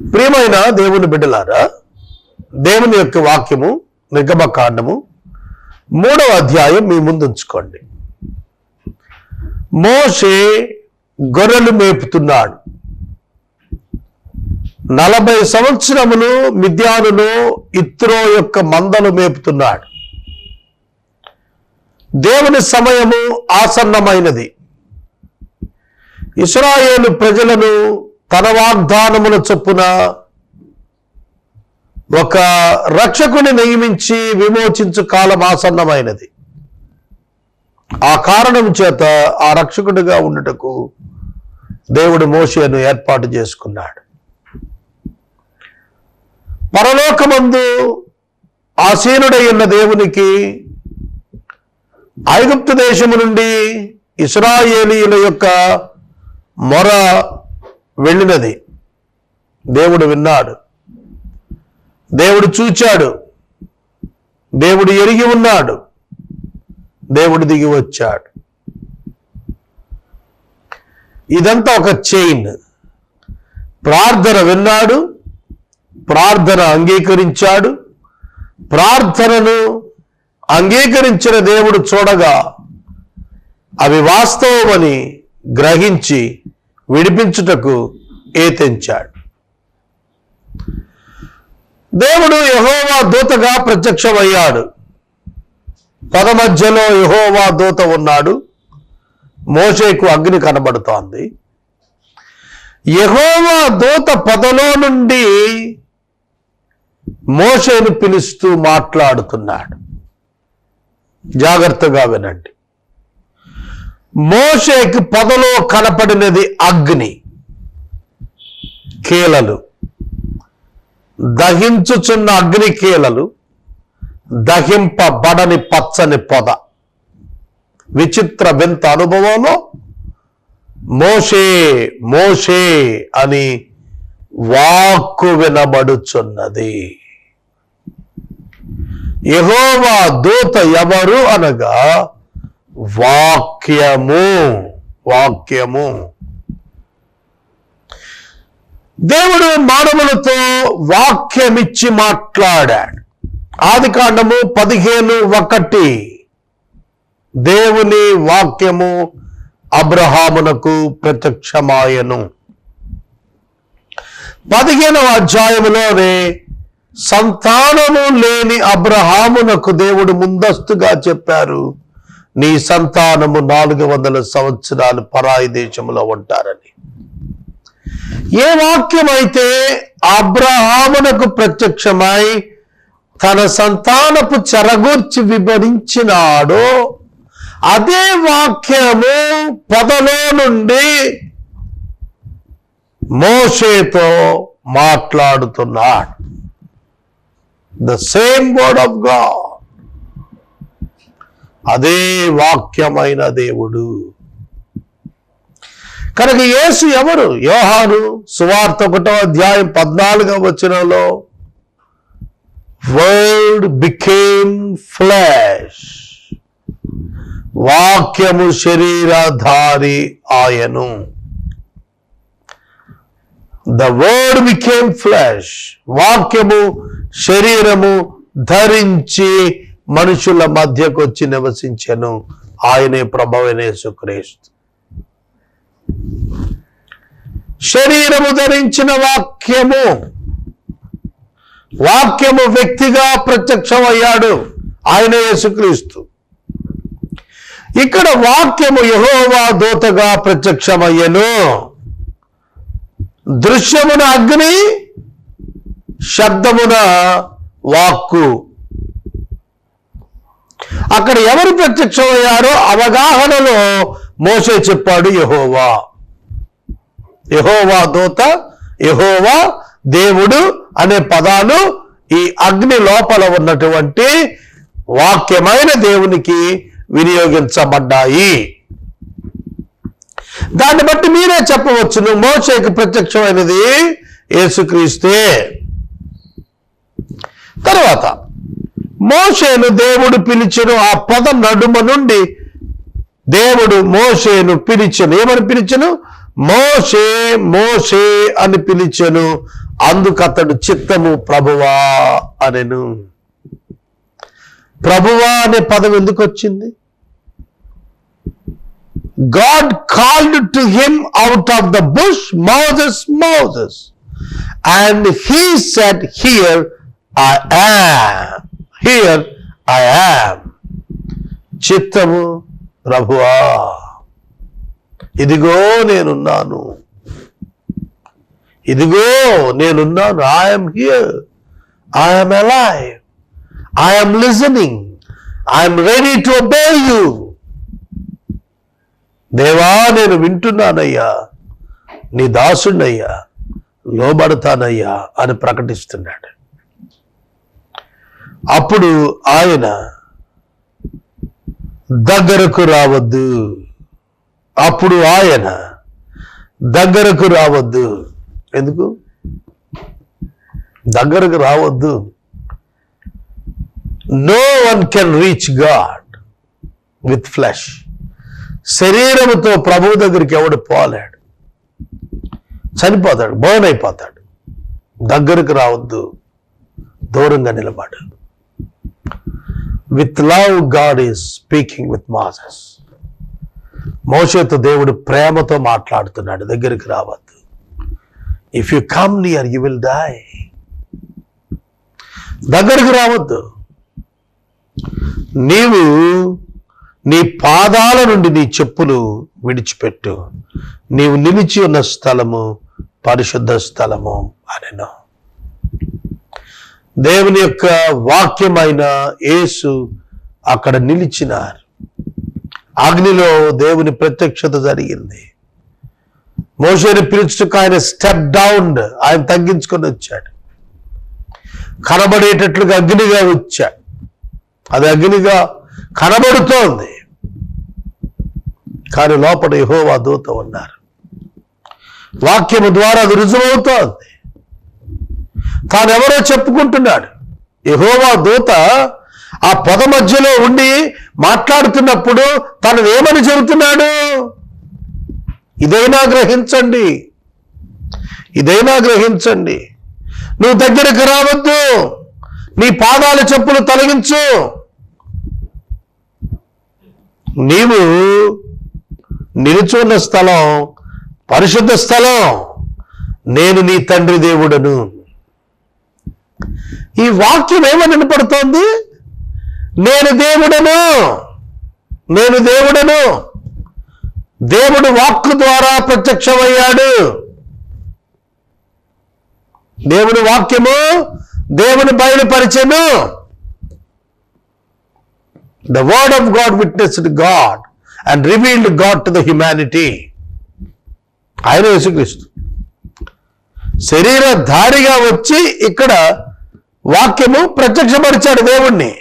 ప్రియమైన దేవుని బిడ్డలారా దేవుని యొక్క వాక్యము నిర్గమకాండము మూడవ అధ్యాయం మీ ముందు ఉంచుకోండి. మోషే గొర్రెలు మేపుతున్నాడు. నలభై సంవత్సరములు మిద్యానులో ఇత్రో యొక్క మందలు మేపుతున్నాడు. దేవుని సమయము ఆసన్నమైనది. ఇస్రాయేలు ప్రజలను తన వాగ్దానముల చొప్పున ఒక రక్షకుని నియమించి విమోచించు కాలం ఆసన్నమైనది. ఆ కారణం చేత ఆ రక్షకుడిగా ఉండటకు దేవుడు మోషేను ఏర్పాటు చేసుకున్నాడు. పరలోకమందు ఆసీనుడై ఉన్న దేవునికి ఐగుప్తు దేశము నుండి ఇస్రాయేలీల యొక్క మొర వెళ్ళినది. దేవుడు విన్నాడు. దేవుడు చూచాడు. దేవుడు ఎరిగి ఉన్నాడు. దేవుడు దిగి వచ్చాడు. ఇదంతా ఒక చైన్. ప్రార్థన విన్నాడు. ప్రార్థన అంగీకరించాడు. ప్రార్థనను అంగీకరించిన దేవుడు చూడగా అవి వాస్తవమని గ్రహించి విడిపించుటకు ఏతెంచాడు. దేవుడు యహోవా దూతగా ప్రత్యక్షమయ్యాడు. పద మధ్యలో యహోవా దూత ఉన్నాడు. మోషేకు అగ్ని కనబడుతోంది. యహోవా దూత పదలో నుండి మోషేను పిలుస్తూ మాట్లాడుతున్నాడు. జాగ్రత్తగా వినండి. మోషేకి పొదలో కనపడినది అగ్ని కీలలు. దహించుచున్న అగ్ని కీలలు దహింపబడని పచ్చని పొద. విచిత్ర వింత అనుభవంలో మోషే మోషే అని వాక్కు వినబడుచున్నది. యహోవా దూత ఎవరు అనగా వాక్యము వాక్యము. దేవుడు మానవులతో వాక్యమిచ్చి మాట్లాడాడు. ఆది కాండము పదిహేను ఒకటి. దేవుని వాక్యము అబ్రహామునకు ప్రత్యక్షమాయను. పదిహేనవ అధ్యాయములోనే సంతానము లేని అబ్రహామునకు దేవుడు ముందస్తుగా చెప్పారు. నీ సంతానము నాలుగు వందల సంవత్సరాలు పరాయి దేశంలో ఉంటారని. ఏ వాక్యం అయితే అబ్రహామునకు ప్రత్యక్షమై తన సంతానపు చెరగూర్చి వివరించినాడో అదే వాక్యము పొదలో నుండి మోషేతో మాట్లాడుతున్నాడు. The same word of God అదే వాక్యమైన దేవుడు. కనుక యేసు ఎవరు? యోహాను సువార్త ఒకటో అధ్యాయం పద్నాలుగో వచనంలో వర్డ్ బికేమ్ ఫ్లాష్ వాక్యము శరీరధారి ఆయను. ద వర్డ్ బికేమ్ ఫ్లాష్ వాక్యము శరీరము ధరించి మనుషుల మధ్యకు వచ్చి నివసించెను. ఆయనే ప్రభవనే సుక్రీస్తు శరీరము ధరించిన వాక్యము వాక్యము వ్యక్తిగా ప్రత్యక్షమయ్యాడు ఆయన యేసుక్రీస్తు. ఇక్కడ వాక్యము యహోవా దూతగా ప్రత్యక్షమయ్యను. దృశ్యమున అగ్ని శబ్దమున వాక్కు అక్కడ ఎవరు ప్రత్యక్షమయ్యారో అవగాహనలో మోసే చెప్పాడు యహోవా. యహోవా దూత యహోవా దేవుడు అనే పదాలు ఈ అగ్ని లోపల ఉన్నటువంటి వాక్యమైన దేవునికి వినియోగించబడ్డాయి. దాన్ని బట్టి మీరే చెప్పవచ్చును మోసేకి ప్రత్యక్షమైనది యేసుక్రీస్తే. తర్వాత మోషేను దేవుడు పిలిచెను ఆ పద నడుమ నుండి దేవుడు మోషేను పిలిచెను. ఏమని పిలిచెను? మోషే మోషే అని పిలిచెను. అందుకతడు చిత్తము ప్రభువా అనెను. ప్రభువా అనే పదం ఎందుకు వచ్చింది God called to him out of the bush Moses Moses. And he said here I am here I am చిత్తము ప్రభువా. ఇదిగో నేనున్నాను. ఇదిగో నేనున్నాను. I'm here I'm alive I'm listening I'm ready to obey you దేవా నేను వింటున్నానయ్యా. నీ దాసుడయ్యా. లోబడతానయ్యా అని ప్రకటిస్తున్నాడు. అప్పుడు ఆయన దగ్గరకు రావద్దు. అప్పుడు ఆయన దగ్గరకు రావద్దు. ఎందుకు? దగ్గరకు రావద్దు. No one can reach God with flesh శరీరముతో ప్రభువు దగ్గరికి ఎవడు పోలేడు. చనిపోతాడు బోన్ అయిపోతాడు దగ్గరకు రావద్దు. దూరంగా నిలబడు. With love God is speaking with Moses మోషతో దేవుడు ప్రేమతో మాట్లాడుతున్నాడు. దగ్గరికి రావద్దు. If you come near you will die దగ్గరికి రావద్దు. నీవు నీ పాదాల నుండి నీ చెప్పులు విడిచిపెట్టు. నీవు నిలిచి ఉన్న స్థలము పరిశుద్ధ స్థలము అనను. దేవుని యొక్క వాక్యమైన యేసు అక్కడ నిలిచినారు. అగ్నిలో దేవుని ప్రత్యక్షత జరిగింది. మోషేని పిలుచుకు ఆయన స్టెప్ డౌన్ ఆయన తగ్గించుకొని వచ్చాడు. కనబడేటట్లుగా అగ్నిగా వచ్చాడు. అది అగ్నిగా కనబడుతోంది. కానీ లోపల యహోవా దూత ఉన్నారు. వాక్యము ద్వారా అది రుజువవుతోంది. తానెవరో చెప్పుకుంటున్నాడు. ఎహోవా దూత ఆ పొద మధ్యలో ఉండి మాట్లాడుతున్నప్పుడు తను ఏమని చెబుతున్నాడు? ఇదైనా గ్రహించండి. ఇదైనా గ్రహించండి. నువ్వు దగ్గరికి రావద్దు. నీ పాదాల చెప్పులు తొలగించు. నీవు నిలుచున్న స్థలం పరిశుద్ధ స్థలం. నేను నీ తండ్రి దేవుడను. ఈ వాక్యం ఏమని వినపడుతోంది? నేను దేవుడను నేను దేవుడను. దేవుడు వాక్కు ద్వారా ప్రత్యక్షమయ్యాడు. దేవుని వాక్యము దేవుని బయలుపరిచెను. The word of God witnessed God and revealed God to the humanity ఆయన యేసుక్రీస్తు. శరీరధారిగా వచ్చి ఇక్కడ వాక్యము ప్రత్యక్షపరిచాడు దేవుణ్ణి.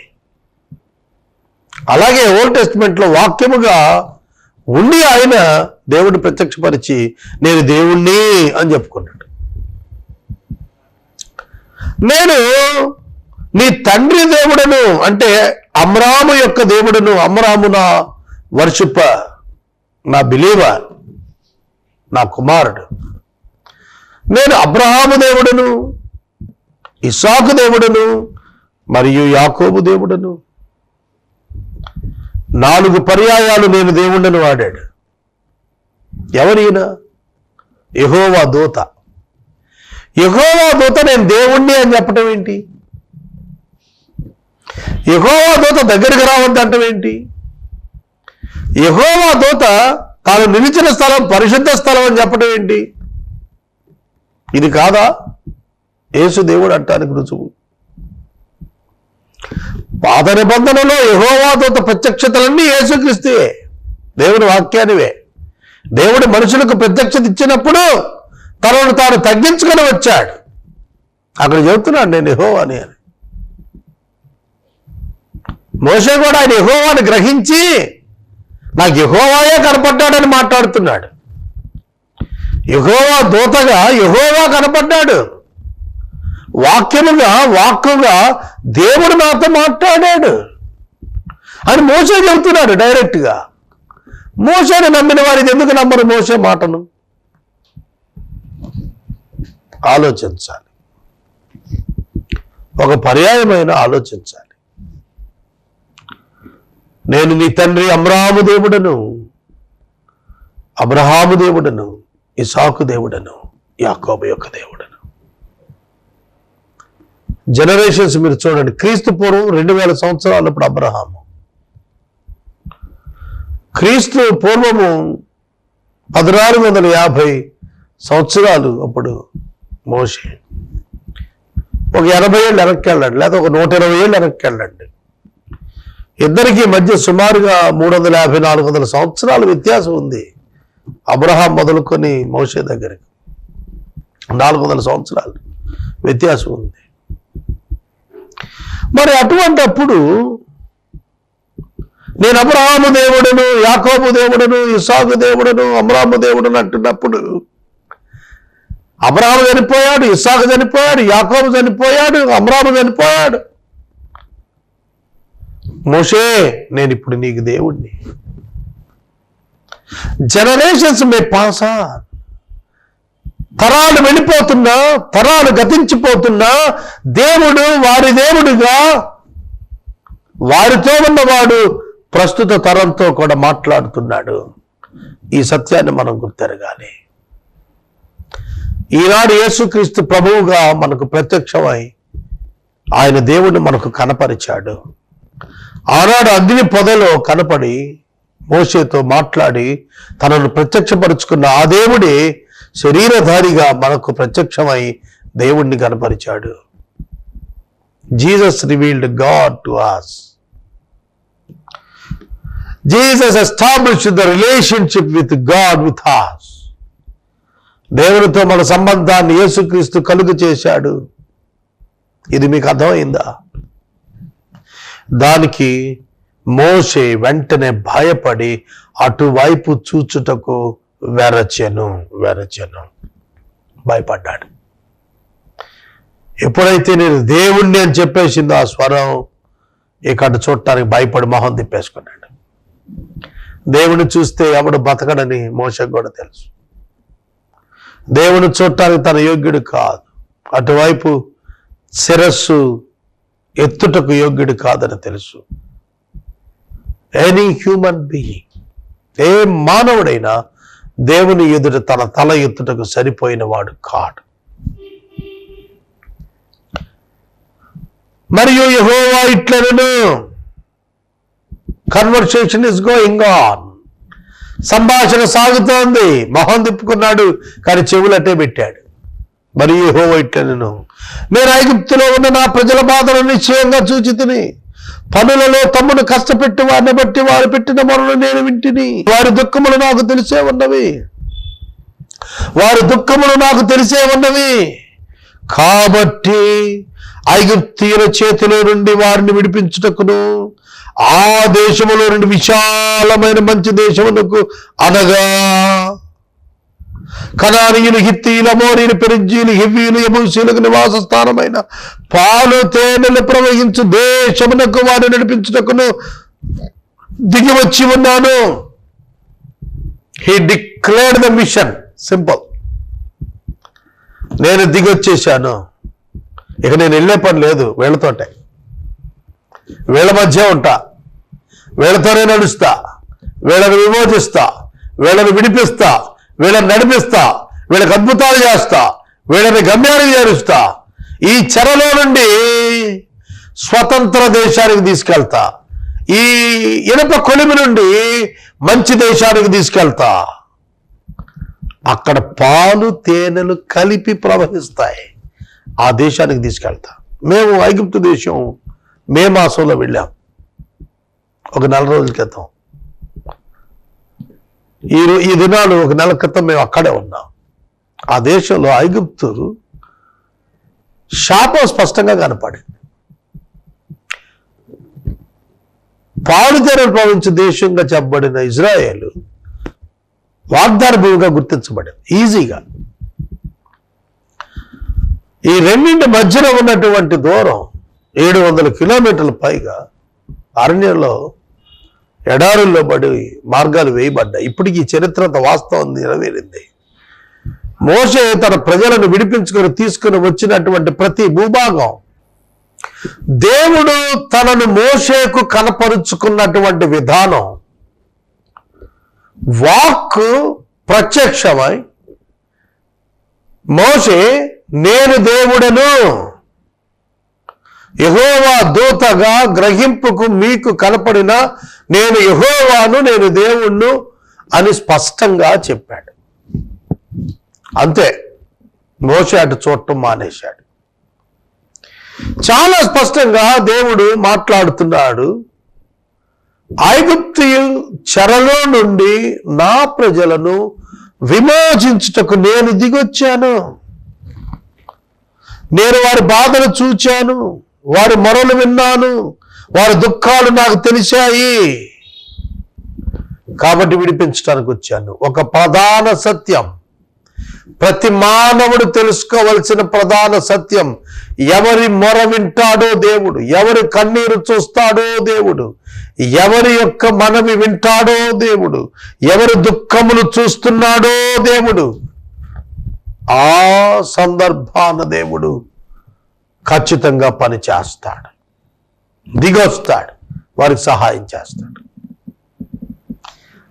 అలాగే ఓల్డ్ టెస్ట్మెంట్లో వాక్యముగా ఉండి ఆయన దేవుడిని ప్రత్యక్షపరిచి నేను దేవుణ్ణి అని చెప్పుకున్నాడు. నేను నీ తండ్రి దేవుడను అంటే అమ్రాము యొక్క దేవుడను అమ్రాము నా వర్షిప్ప నా బిలీవర్ నా కుమారుడు. నేను అబ్రహాము దేవుడను ఇసాకు దేవుడను మరియు యాకోబు దేవుడను. నాలుగు పర్యాయాలు నేను దేవుణ్ణను వాడాడు. ఎవరైనా? యహోవా దూత. యహోవా దూత నేను దేవుణ్ణి అని చెప్పటం ఏంటి? యహోవా దూత దగ్గరికి రావద్దంటం ఏంటి? యహోవా దూత తాను నిలిచిన స్థలం పరిశుద్ధ స్థలం అని చెప్పడం ఏంటి? ఇది కాదా? యేసు దేవుడు అంటానికి రుజువు పాత నిబంధనలో యహోవా దూత ప్రత్యక్షతలన్నీ యేసుక్రీస్తువే దేవుని వాక్యానివే. దేవుడు మనుషులకు ప్రత్యక్షత ఇచ్చినప్పుడు తనను తాను తగ్గించుకొని వచ్చాడు. అక్కడ చెబుతున్నాడు నేను యహోవాని అని. మోసే కూడా ఆయన యహోవాని గ్రహించి నాకు యహోవాయే కనపడ్డాడని మాట్లాడుతున్నాడు. యహోవా దూతగా యహోవా కనపడ్డాడు. వాక్యముగా వాక్కుగా దేవుడు నాతో మాట్లాడాడు. అని మోసే చెబుతున్నాడు డైరెక్ట్గా. మోసేని నమ్మిన వారికి ఎందుకు నమ్మరు మోసే మాటను ఆలోచించాలి. ఒక పర్యాయమైన ఆలోచించాలి. నేను నీ తండ్రి అమ్రాము దేవుడను అబ్రహాము దేవుడను ఇసాకు దేవుడను యాకోబు యొక్క దేవుడను. జనరేషన్స్ మీరు చూడండి. క్రీస్తు పూర్వం రెండు వేల సంవత్సరాలు ఇప్పుడు అబ్రహాము. క్రీస్తు పూర్వము పదహారు వందల యాభై సంవత్సరాలు అప్పుడు మోషే. ఒక ఎనభై ఏళ్ళు వెనక్కి వెళ్ళండి. లేదా ఒక నూట ఇరవై ఏళ్ళు వెనక్కి వెళ్ళండి. ఇద్దరికి మధ్య సుమారుగా మూడు వందల యాభై నాలుగు వందల సంవత్సరాల వ్యత్యాసం ఉంది. అబ్రహాం మొదలుకొని మోషే దగ్గరికి. నాలుగు వందల సంవత్సరాలు వ్యత్యాసం ఉంది. మరి అటువంటప్పుడు నేను అబ్రహాము దేవుడును యాకోబు దేవుడును ఇసాకు దేవుడును అబ్రహాము దేవుడును అంటున్నప్పుడు అబ్రహాము చనిపోయాడు ఇసాకు చనిపోయాడు యాకోబు చనిపోయాడు అబ్రహాము చనిపోయాడు. మోషే నేను ఇప్పుడు నీకు దేవుణ్ణి. జనరేషన్స్ మే పాసా తరాలు వెళ్ళిపోతున్నా తరాలు గతించిపోతున్నా దేవుడు వారి దేవుడుగా వారితో ఉన్నవాడు ప్రస్తుత తరంతో కూడా మాట్లాడుతున్నాడు. ఈ సత్యాన్ని మనం గుర్తెరగాలి. ఈనాడు యేసుక్రీస్తు ప్రభువుగా మనకు ప్రత్యక్షమై ఆయన దేవుడిని మనకు కనపరిచాడు. ఆనాడు అగ్ని పొదలో కనపడి మోసేతో మాట్లాడి తనను ప్రత్యక్షపరుచుకున్న ఆ దేవుడే శరీరధారిగా మనకు ప్రత్యక్షమై దేవుణ్ణి కనపరిచాడు. Jesus revealed God to us Jesus establish the relationship with God with us దేవునితో మన సంబంధాన్ని యేసుక్రీస్తు కలుగు చేశాడు. ఇది మీకు అర్థమైందా? దానికి మోషే వెంటనే భయపడి అటువైపు చూచుటకు వెరచెను వెరచెను భయపడ్డాడు. ఎప్పుడైతే నేను దేవుణ్ణి అని చెప్పేసిందో ఆ స్వరం ఇక్కడ చూడటానికి భయపడి మొహం తిప్పేసుకున్నాడు. దేవుని చూస్తే ఎవడు బతకడని మోసకు కూడా తెలుసు. దేవుని చూడటానికి తన యోగ్యుడు కాదు. అటువైపు శిరస్సు ఎత్తుటకు యోగ్యుడు కాదని తెలుసు. ఎనీ హ్యూమన్ బీయింగ్ ఏ మానవుడైనా దేవుని ఎదుట తన తల ఎత్తుటకు సరిపోయిన వాడు కాడు. మరియు యహోవా ఇట్లను కన్వర్సేషన్ ఇస్ గోయింగ్ ఆన్ సంభాషణ సాగుతోంది. మొహం తిప్పుకున్నాడు కానీ చెవులట్టే పెట్టాడు. మరియు యహోవా ఇట్లను నేను ఐగుప్తులో ఉన్న నా ప్రజల బాధను నిశ్చయంగా చూచి తిని పనులలో తమ్మును కష్టపెట్టి వారిని బట్టి వారు పెట్టిన మొరలు నేను వింటిని. వారి దుఃఖములు నాకు తెలిసే ఉన్నవి. వారి దుఃఖములు నాకు తెలిసే ఉన్నవి. కాబట్టి ఐగుప్తీయుల చేతిలో నుండి వారిని విడిపించుటకును ఆ దేశములో నుండి విశాలమైన మంచి దేశమునకు అనగా కనానీయులు హిత్తీల మోరీలు పెరిజీలు హివీలు ఎబుసీలకు నివాస స్థానమైన పాలు తేనెలు ప్రవహించు దేశమునకు వారిని నడిపించుటకును దిగి వచ్చి ఉన్నాను. He declared the mission simple నేను దిగొచ్చేసాను ఇక నేను వెళ్ళే పని లేదు. వీళ్ళతోటే. వీళ్ళ మధ్య ఉంటా. వీళ్ళతోనే నడుస్తా. వీళ్ళని విమోచిస్తా. వీళ్ళని విడిపిస్తా. వీళ్ళని నడిపిస్తా వీళ్ళకి అద్భుతాలు చేస్తా వీళ్ళని గమ్యానికి చేరుస్తా ఈ చెరలో నుండి స్వతంత్ర దేశానికి తీసుకెళ్తా ఈ ఇనప కొలిమి నుండి మంచి దేశానికి తీసుకెళ్తా. అక్కడ పాలు తేనెలు కలిపి ప్రవహిస్తాయి. ఆ దేశానికి తీసుకెళ్తా. మేము ఐగుప్తు దేశం మే మాసంలో వెళ్ళాం. ఒక నెల రోజుల క్రితం. ఈ ఈ దినాలు ఒక నెల క్రితం మేము అక్కడే ఉన్నాం. ఆ దేశంలో ఐగుప్తు శాపం స్పష్టంగా కనపడింది. పాడుతెరలు ప్రవహించే దేశంగా చెప్పబడిన ఇజ్రాయేల్ వాగ్దాన భూమిగా గుర్తించబడింది. ఈజీగా. ఈ రెండింటి మధ్యలో ఉన్నటువంటి దూరం ఏడు వందల కిలోమీటర్ల పైగా అరణ్యంలో ఎడారుల్లో పడి మార్గాలు వేయబడ్డాయి. ఇప్పటికీ చరిత్ర వాస్తవం నెరవేరింది. మోషే తన ప్రజలను విడిపించుకొని తీసుకుని వచ్చినటువంటి ప్రతి భూభాగం దేవుడు తనను మోషేకు కనపరుచుకున్నటువంటి విధానం వాక్ ప్రత్యక్షమై మోషే నేను దేవుడను. యహోవా దూతగా గ్రహింపుకు మీకు కనపడిన నేను యహోవాను నేను దేవుణ్ణు అని స్పష్టంగా చెప్పాడు. అంతే. మోసే అటు చూడటం మానేశాడు. చాలా స్పష్టంగా దేవుడు మాట్లాడుతున్నాడు. ఐగుప్తియు చెరలో నుండి నా ప్రజలను విమోచించుటకు నేను దిగొచ్చాను. నేను వారి బాధలు చూచాను. వారి మొరలు విన్నాను వారి దుఃఖాలు నాకు తెలిసాయి కాబట్టి విడిపించడానికి వచ్చాను. ఒక ప్రధాన సత్యం. ప్రతి మానవుడు తెలుసుకోవలసిన ప్రధాన సత్యం. ఎవరి మొర వింటాడో దేవుడు ఎవరి కన్నీరు చూస్తాడో దేవుడు ఎవరి యొక్క మనవి వింటాడో దేవుడు ఎవరి దుఃఖములు చూస్తున్నాడో దేవుడు. ఆ సందర్భాన దేవుడు ఖచ్చితంగా పని చేస్తాడు. దిగొస్తాడు. వారికి సహాయం చేస్తాడు.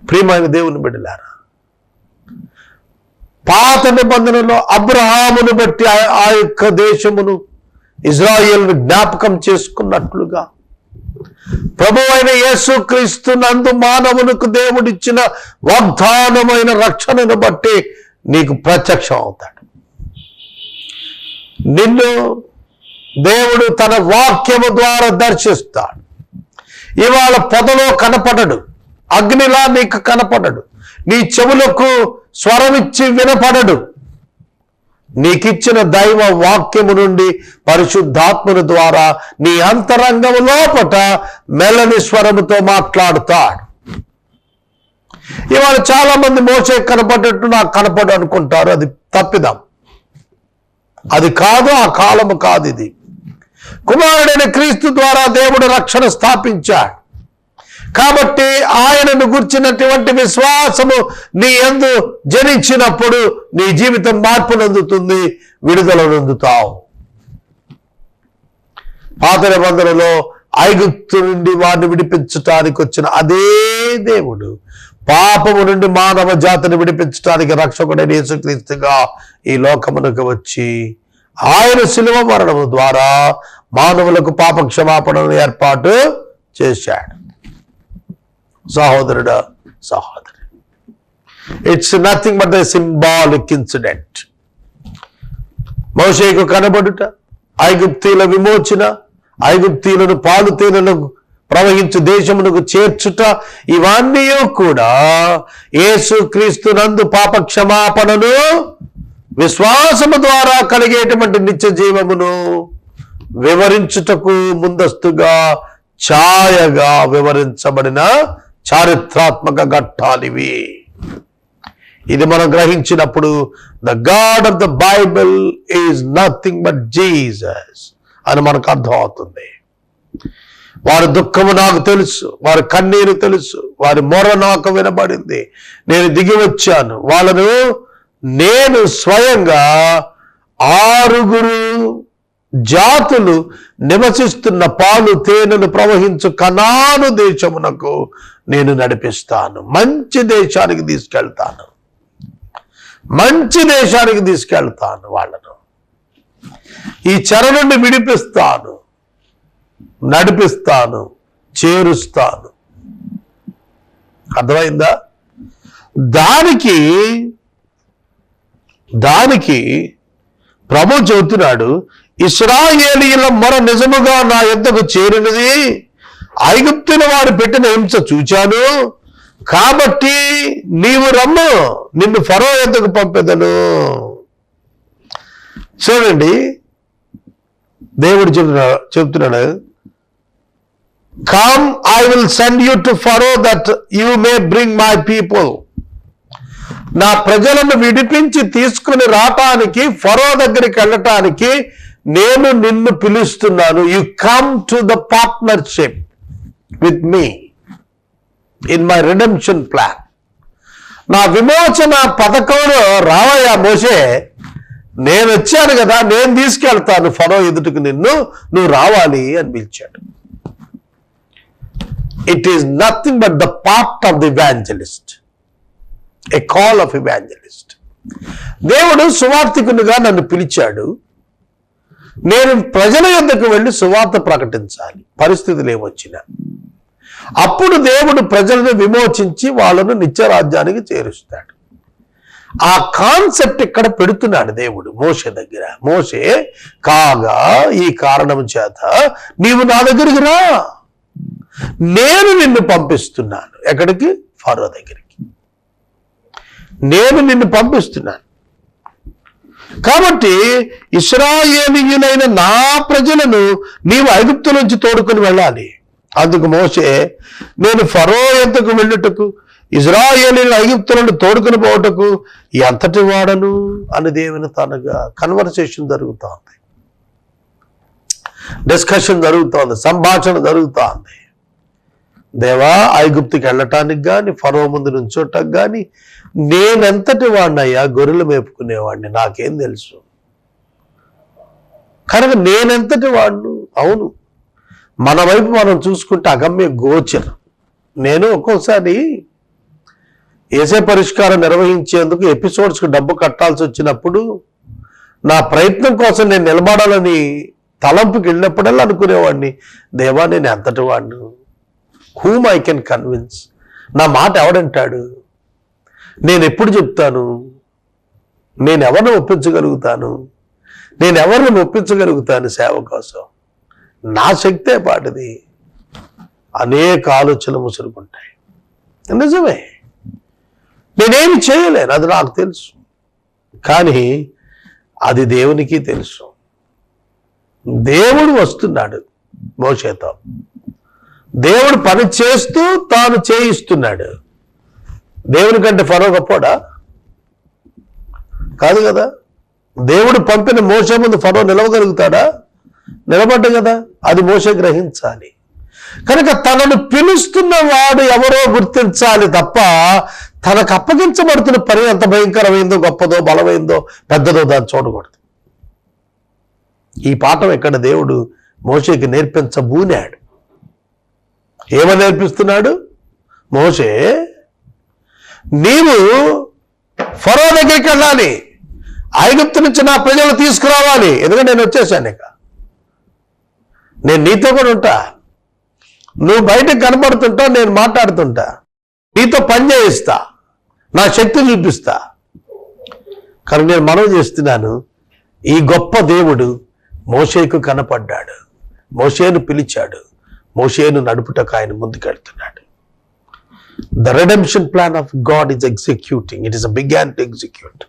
ప్రియమైన దేవుని బిడ్డలారా పాత నిబంధనలో అబ్రహామును బట్టి ఆ- యొక్క దేశమును ఇజ్రాయేల్ను జ్ఞాపకం చేసుకున్నట్లుగా ప్రభు అయిన యేసుక్రీస్తు నందు మానవునికి దేవుడిచ్చిన వాగ్దానమైన రక్షణను బట్టి నీకు ప్రత్యక్షం అవుతాడు. నిన్ను దేవుడు తన వాక్యము ద్వారా దర్శిస్తాడు. ఇవాళ పొదలో కనపడడు. అగ్నిలా నీకు కనపడడు. నీ చెవులకు స్వరమిచ్చి వినపడడు. నీకిచ్చిన దైవ వాక్యము నుండి పరిశుద్ధాత్మను ద్వారా నీ అంతరంగము లోపట మెల్లని స్వరముతో మాట్లాడుతాడు. ఇవాళ చాలా మంది మోసే కనపడేట్టు నాకు కనపడు అనుకుంటారు అది తప్పిదాం. అది కాదు ఆ కాలము కాదు ఇది. కుమారుడైన క్రీస్తు ద్వారా దేవుడు రక్షణ స్థాపించాడు. కాబట్టి ఆయనను గుర్చినటువంటి విశ్వాసము నీ ఎందు జనించినప్పుడు నీ జీవితం మార్పు నందుతుంది విడుదల నందుతావు పాత నిబంధనలో ఐగుప్తు నుండి వారిని విడిపించటానికి వచ్చిన అదే దేవుడు పాపము నుండి మానవ జాతిని విడిపించడానికి రక్షకుడైన యేసుక్రీస్తుగా ఈ లోకమునకు వచ్చి ఆయన శిలువ మరణము ద్వారా మానవులకు పాప క్షమాపణను ఏర్పాటు చేశాడు. సహోదరుడు సహోదరు it's nothing but the symbolic incident మోషేకు కనబడుట ఐగుప్తీల విమోచన ఐగుప్తీలను పాలు తేనెలకు ప్రవహించు దేశమునకు చేర్చుట ఇవన్నీ కూడా యేసు క్రీస్తు నందు పాప క్షమాపణను విశ్వాసము ద్వారా కలిగేటువంటి నిత్య జీవమును వివరించుటకు ముందస్తుగా ఛాయగా వివరించబడిన చారిత్రాత్మక ఘట్టాలివి. ఇది మనం గ్రహించినప్పుడు the God of the Bible is nothing but Jesus అని మనకు అర్థం అవుతుంది వారి దుఃఖము నాకు తెలుసు వారి కన్నీరు తెలుసు వారి మొర నాకు వినబడింది. నేను దిగి వచ్చాను. వాళ్ళను నేను స్వయంగా ఆరుగురు జాతులు నివసిస్తున్న పాలు తేనెలు ప్రవహించు కనాను దేశమునకు నేను నడిపిస్తాను. మంచి దేశానికి తీసుకెళ్తాను. మంచి దేశానికి తీసుకెళ్తాను వాళ్ళను. ఈ చెర నుండి విడిపిస్తాను. నడిపిస్తాను. చేరుస్తాను. అర్థమైందా? దానికి దానికి ప్రభు చెబుతున్నాడు ఇస్రాయేలీల మొర నిజముగా నా యొద్దకు చేరినది ఐగుప్తుల వారు పెట్టిన హింస చూచాను. కాబట్టి నీవు రమ్ము నిన్ను ఫరో ఎద్దకు పంపెదను. చూడండి దేవుడు చెబుతున్నా చెబుతున్నాడు come I will send you to Pharaoh that you may bring my people నా ప్రజలను విడిపించి తీసుకుని రావటానికి ఫరో దగ్గరికి వెళ్ళటానికి నేను నిన్ను పిలుస్తున్నాను. You come to the partnership with me in my redemption plan నా విమోచన పథకంలో రావయ్యా మోసే నేను వచ్చాను కదా నేను తీసుకెళ్తాను. ఫరో ఎదుటికి నిన్ను నువ్వు రావాలి అని పిలిచాడు. It is nothing but the part of the evangelist a call of evangelist దేవుడు సువార్థికునిగా నన్ను పిలిచాడు. నేను ప్రజల యొద్దకు వెళ్ళి సువార్త ప్రకటించాలి. పరిస్థితులు ఏమొచ్చినా. అప్పుడు దేవుడు ప్రజలను విమోచించి వాళ్ళను నిత్యరాజ్యానికి చేరుస్తాడు. ఆ కాన్సెప్ట్ ఇక్కడ పెడుతున్నాడు దేవుడు మోసే దగ్గర. మోసే కాగా ఈ కారణం చేత నీవు నా దగ్గరికి రా. నేను నిన్ను పంపిస్తున్నాను. ఎక్కడికి? ఫారో దగ్గరికి. నేను నిన్ను పంపిస్తున్నాను. కాబట్టి ఇస్రాయేలీయులైన నా ప్రజలను నీవు ఐగుప్తు నుంచి తోడుకొని వెళ్ళాలి. అందుకు మోసే నేను ఫరో ఎంతకు వెళ్ళుటకు ఇజ్రాయేలీల ఐగుప్తులను తోడుకుని తోడుకొని పోవటకు ఎంతటి వాడను అని దేవుని తనగా కన్వర్సేషన్ జరుగుతోంది. డిస్కషన్ జరుగుతోంది సంభాషణ జరుగుతోంది. దేవా ఐగుప్తికి వెళ్ళటానికి కానీ ఫరో ముందు నుంచోటకు కానీ నేనెంతటి వాడినయ్యా గొర్రెలు మేపుకునేవాడిని నాకేం తెలుసు. కనుక నేనెంతటి వాడిను అవును. మన వైపు మనం చూసుకుంటే అగమ్య గోచర్. నేను ఒక్కోసారి ఏసే పరిష్కారం నిర్వహించేందుకు ఎపిసోడ్స్కి డబ్బు కట్టాల్సి వచ్చినప్పుడు నా ప్రయత్నం కోసం నేను నిలబడాలని తలంపుకి వెళ్ళినప్పుడల్లా అనుకునేవాడిని దేవా నేను ఎంతటి వాడిని హూమ్ ఐ కెన్ కన్విన్స్ నా మాట ఎవడంటాడు? నేను ఎప్పుడు చెప్తాను? నేను ఎవరిని ఒప్పించగలుగుతాను? నేను ఎవరిని ఒప్పించగలుగుతాను సేవ కోసం? నా శక్తే పాటిది. అనేక ఆలోచనలు ముసురుకుంటాయి. నిజమే. నేనేమి చేయలేను అది నాకు తెలుసు. కానీ అది దేవునికి తెలుసు. దేవుడు వస్తున్నాడు మోషేతో. దేవుడు పని చేస్తూ తాను చేయిస్తున్నాడు. దేవుని కంటే ఫరో గొప్పోడా? కాదు కదా. దేవుడు పంపిన మోసే ముందు ఫరో నిలవగలుగుతాడా? నిలబడ్డ కదా. అది మోస గ్రహించాలి. కనుక తనను పిలుస్తున్న వాడు ఎవరో గుర్తించాలి తప్ప తనకు అప్పగించబడుతున్న పని ఎంత భయంకరమైందో గొప్పదో బలమైందో పెద్దదో దాన్ని చూడకూడదు. ఈ పాఠం ఎక్కడ దేవుడు మోషకి నేర్పించబూనాడు. ఏమని నేర్పిస్తున్నాడు మోషే నీవు ఫరో దగ్గరికి వెళ్ళాలి. ఐగుప్తు నుంచి నా ప్రజలు తీసుకురావాలి. ఎందుకంటే నేను వచ్చేసాను ఇక. నేను నీతో కూడా ఉంటా. నువ్వు బయటకు కనబడుతుంటా నేను మాట్లాడుతుంటా. నీతో పని చేయిస్తా. నా శక్తి చూపిస్తా. కానీ నేను మనవి చేస్తున్నాను ఈ గొప్ప దేవుడు మోషేకు కనపడ్డాడు. మోషేను పిలిచాడు. మోషేను నడుపుటకు ఆయన ముందుకెళ్తున్నాడు. The redemption plan of God is executing it is big and execute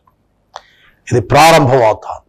ఇది ప్రారంభం అవుతుంది